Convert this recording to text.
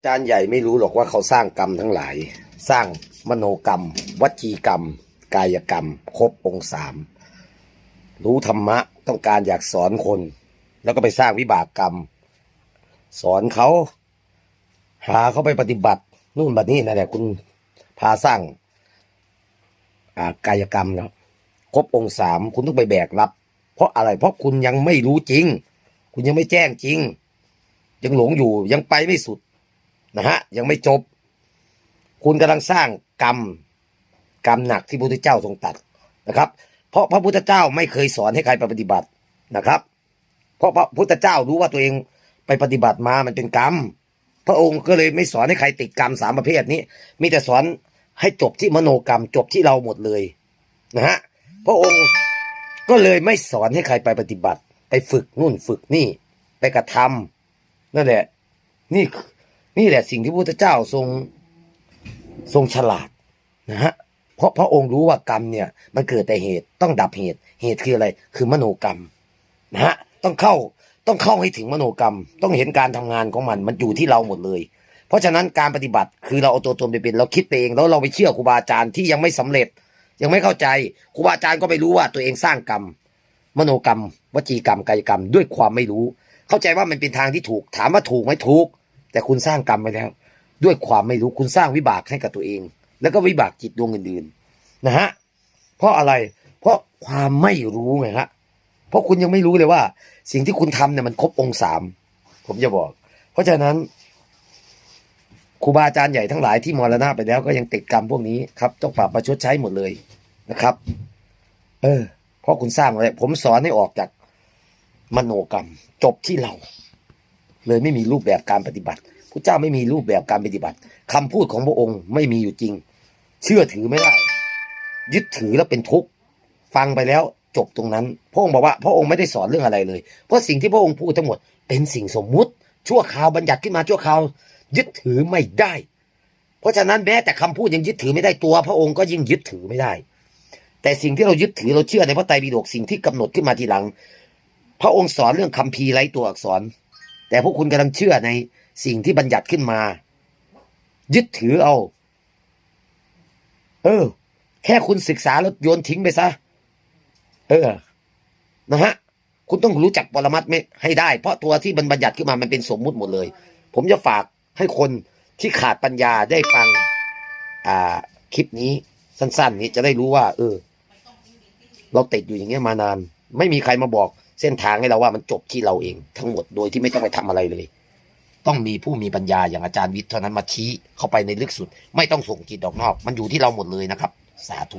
อาจารย์ใหญ่ไม่รู้หรอกว่าเขาสร้างกรรมทั้งหลาย สร้างมโนกรรม วจีกรรม กายกรรม ครบองค์สามรู้ธรรมะต้องการอยากสอนคน แล้วก็ไปสร้างวิบากกรรม สอนเขาพาเขาไปปฏิบัติ นู่นบัดนี้นั่นแหละคุณพาสร้างกายกรรมแล้วครบองค์สามคุณต้องไปแบกรับ เพราะอะไรเพราะคุณยังไม่รู้จริง คุณยังไม่แจ้งจริง ยังหลงอยู่ยังไปไม่สุด นะฮะยังไม่จบ คุณกำลังสร้างกรรมกรรมหนักที่พระพุทธเจ้าทรงตัดนะครับ เพราะพระพุทธเจ้าไม่เคยสอนให้ใครไปปฏิบัตินะครับ เพราะพระพุทธเจ้ารู้ว่าตัวเองไปปฏิบัติมามันเป็นกรรม พระองค์ก็เลยไม่สอนให้ใครติดกรรมสามประเภทนี้ มีแต่สอนให้จบที่มโนกรรม จบที่เราหมดเลยนะฮะพระองค์ก็เลยไม่สอนให้ใครไปปฏิบัติ ไปฝึกนู่นฝึกนี่ ไปกระทำนั่นแหละ นี่ นี่แหละสิ่งที่พระพุทธเจ้าทรงทรงฉลาดนะฮะเพราะพระองค์รู้ว่ากรรมเนี่ย มันเกิดแต่เหตุต้องดับเหตุ เหตุคืออะไร คือมโนกรรมนะฮะต้องเข้าต้องเข้าให้ถึงมโนกรรม ต้องเห็นการทำงานของมันมันอยู่ที่เราหมดเลย เพราะฉะนั้นการปฏิบัติคือเราเอาตัวตนไปเป็นเราคิดไปเองแล้วเราไปเชื่อครูบาอาจารย์ที่ยังไม่สำเร็จ ยังไม่เข้าใจครูบาอาจารย์ก็ไม่รู้ว่าตัวเองสร้างกรรม มโนกรรม วจีกรรมกายกรรม ด้วยความไม่รู้ เข้าใจว่ามันเป็นทางที่ถูก ถามว่าถูกไหมถูก แต่คุณสร้างกรรมไปแล้ว ด้วยความไม่รู้คุณสร้างวิบากให้กับตัวเอง แล้วก็วิบากจิตดวงอื่นๆนะฮะเพราะอะไร เพราะความไม่รู้ไงฮะเพราะคุณยังไม่รู้เลยว่า สิ่งที่คุณทำเนี่ยมันครบองค์สามผมจะบอก เพราะฉะนั้นครูบาอาจารย์ใหญ่ทั้งหลายที่มรณะไปแล้วก็ยังติดกรรมพวกนี้ครับต้องปรับประชดใช้หมดเลยนะครับ เออเพราะคุณสร้างไว้ผมสอนให้ออกจากมโนกรรม จบที่เรา เลยไม่มีรูปแบบการปฏิบัติพระเจ้าไม่มีรูปแบบการปฏิบัติคำพูดของพระองค์ไม่มีอยู่จริง เชื่อถือไม่ได้ ยึดถือแล้วเป็นทุกข์ฟังไปแล้วจบตรงนั้น พระองค์บอกว่าพระองค์ไม่ได้สอนเรื่องอะไรเลย เพราะสิ่งที่พระองค์พูดทั้งหมดเป็นสิ่งสมมุติ ชั่วคราวบัญญัติขึ้นมาชั่วคราวยึดถือไม่ได้ เพราะฉะนั้นแม้แต่คำพูดยังยึดถือไม่ได้ตัว พระองค์ก็ยิ่งยึดถือไม่ได้ แต่สิ่งที่เรายึดถือเราเชื่อในพระไตรปิฎกสิ่งที่กำหนดขึ้นมาทีหลัง พระองค์สอนเรื่องคัมภีร์ไร้ตัวอักษร แต่พวกคุณกำลังเชื่อในสิ่งที่บัญญัติขึ้นมา ยึดถือเอา เออ แค่คุณศึกษาแล้วโยนทิ้งไปซะ เออ นะฮะ คุณต้องรู้จักปรมัตไหมให้ได้ เพราะตัวที่มันบัญญัติขึ้นมามันเป็นสมมุติหมดเลย ผมจะฝากให้คนที่ขาดปัญญาได้ฟัง อ่า คลิปนี้สั้น ๆ นี้จะได้รู้ว่า เออ เราติดอยู่อย่างเงี้ยมานาน ไม่มีใครมาบอก เส้นทางให้เราว่ามันจบที่เราเองทั้งหมดโดยที่ไม่ต้องไปทำอะไรเลย ต้องมีผู้มีปัญญาอย่างอาจารย์วิทย์เท่านั้นมาชี้เข้าไปในลึกสุด ไม่ต้องส่งจิตออกนอก มันอยู่ที่เราหมดเลยนะครับ สาธุ